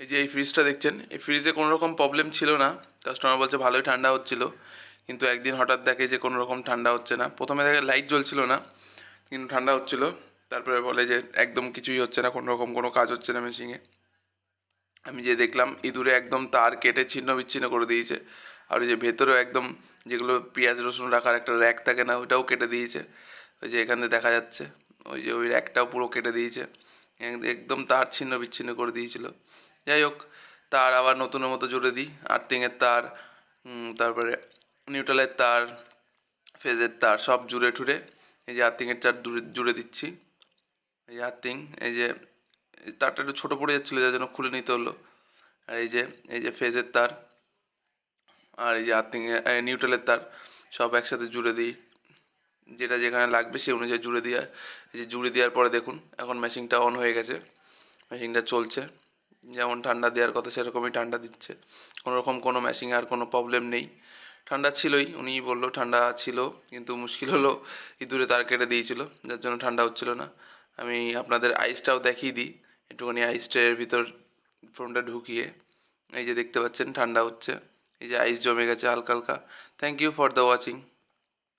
এই যে এই ফ্রিজটা দেখছেন, এই ফ্রিজে কোনো রকম প্রবলেম ছিল না। কাস্টমার বলছে ভালোই ঠান্ডা হচ্ছিল, কিন্তু একদিন হঠাৎ দেখে যে কোনো রকম ঠান্ডা হচ্ছে না। প্রথমে দেখে লাইট জ্বলছিল না, কিন্তু ঠান্ডা হচ্ছিল। তারপরে বলে যে একদম কিছুই হচ্ছে না কোনো রকম কোনো কাজ হচ্ছে না মেশিনে আমি যে দেখলাম, ইঁদুরে একদম তার কেটে ছিন্ন বিচ্ছিন্ন করে দিয়েছে। আর ওই যে ভেতরেও একদম যেগুলো পেঁয়াজ, রসুন রাখার একটা র্যাক থাকে না, ওইটাও কেটে দিয়েছে। ওই যে এখানে দেখা যাচ্ছে, ওই যে ওই র্যাকটাও পুরো কেটে দিয়েছে। একদম তার ছিন্ন বিচ্ছিন্ন করে দিয়েছিল। যাই হোক, তার আবার নতুনের মতো জুড়ে দিই। আর্থিংয়ের তার তারপরে নিউট্রালের তার, ফেজের তার, সব জুড়ে ঠুড়ে এই যে আর্থিংয়ের তার জুড়ে দিচ্ছি। এই আর্থিং, এই যে তারটা একটু ছোটো পড়ে যাচ্ছিল, যার জন্য খুলে নিতে হলো। আর এই যে এই যে ফেজের তার আর এই যে আর্থিং নিউট্রালের তার, সব একসাথে জুড়ে দিই। যেটা যেখানে লাগবে সেই অনুযায়ী জুড়ে দেওয়া এই যে জুড়ে দেওয়ার পরে দেখুন, এখন মেশিনটা অন হয়ে গেছে। মেশিনটা চলছে। যেমন ঠান্ডা দেওয়ার কথা সেরকমই ঠান্ডা দিচ্ছে। কোনো রকম কোনো মেশিনে আর কোনো প্রবলেম নেই। ঠান্ডা ছিলই, উনিই বলল ঠান্ডা ছিল, কিন্তু মুশকিল হলো, ইঁদুরে তার কেটে দিয়েছিল, যার জন্য ঠান্ডা হচ্ছিল না। আমি আপনাদের আইসটাও দেখিয়ে দিই, একটুখানি আইস ট্রের ভিতর ফোনটা ঢুকিয়ে, এই যে দেখতে পাচ্ছেন ঠান্ডা হচ্ছে, এই যে আইস জমে গেছে হালকা হালকা। Thank you for the watching